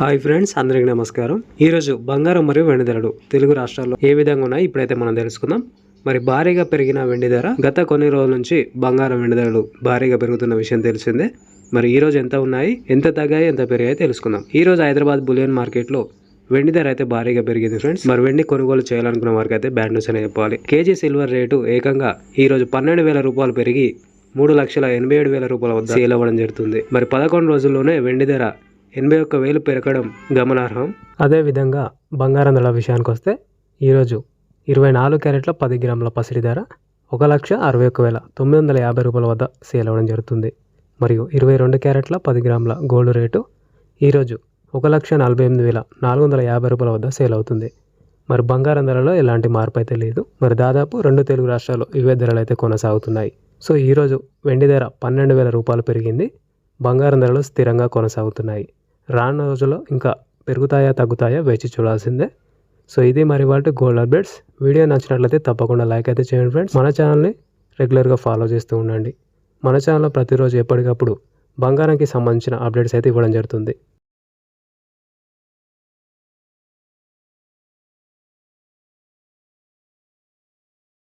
Hi friends అందరికీ నమస్కారం. ఈరోజు బంగారం మరియు వెండి ధరలు తెలుగు రాష్ట్రాల్లో ఏ విధంగా ఉన్నాయి ఇప్పుడైతే మనం తెలుసుకుందాం. మరి భారీగా పెరిగిన వెండి ధర గత కొన్ని రోజుల నుంచి బంగారం వెండి ధరలు భారీగా పెరుగుతున్న విషయం తెలిసిందే. మరి ఈరోజు ఎంత ఉన్నాయి ఎంత తగ్గాయి ఎంత పెరిగాయి తెలుసుకుందాం. ఈరోజు హైదరాబాద్ బులియన్ మార్కెట్లో వెండి ధర అయితే భారీగా పెరిగింది ఫ్రెండ్స్. మరి వెండి కొనుగోలు చేయాలనుకున్న వారికి అయితే బ్యాడ్ న్యూస్ అనే చెప్పాలి. కేజీ సిల్వర్ రేటు ఏకంగా ఈరోజు పన్నెండు వేల రూపాయలు పెరిగి మూడు లక్షల ఎనభై ఏడు వేల రూపాయల వద్ద సేల్ అవ్వడం జరుగుతుంది. మరి పదకొండు రోజుల్లోనే వెండి ధర ఎనభై ఒక్క వేలు పెరగడం గమనార్హం. అదేవిధంగా బంగారం ధర విషయానికి వస్తే ఈరోజు ఇరవై నాలుగు క్యారెట్ల పది గ్రాముల పసిడి ధర ఒక లక్ష అరవై ఒక్క వేల తొమ్మిది వందల యాభై రూపాయల వద్ద సేల్ అవ్వడం జరుగుతుంది. మరియు ఇరవై రెండు క్యారెట్ల పది గ్రాముల గోల్డ్ రేటు ఈరోజు ఒక లక్ష నలభై ఎనిమిది వేల నాలుగు వందల యాభై రూపాయల వద్ద సేల్ అవుతుంది. మరి బంగారం ధరలో ఎలాంటి మార్పు అయితే లేదు. మరి దాదాపు రెండు తెలుగు రాష్ట్రాల్లో ఇవే ధరలు అయితే కొనసాగుతున్నాయి. సో ఈరోజు వెండి ధర పన్నెండు వేల రూపాయలు పెరిగింది. బంగారం ధరలు స్థిరంగా కొనసాగుతున్నాయి. రాను రోజుల్లో ఇంకా పెరుగుతాయా తగ్గుతాయా వేచి చూడాల్సిందే. సో ఇది మరి వాళ్ళ గోల్డ్ అప్డేట్స్ వీడియో నచ్చినట్లయితే తప్పకుండా లైక్ అయితే చేయండి ఫ్రెండ్స్ మన ఛానల్ని రెగ్యులర్గా ఫాలో చేస్తూ ఉండండి. మన ఛానల్లో ప్రతిరోజు ఎప్పటికప్పుడు బంగారంకి సంబంధించిన అప్డేట్స్ అయితే ఇవ్వడం జరుగుతుంది.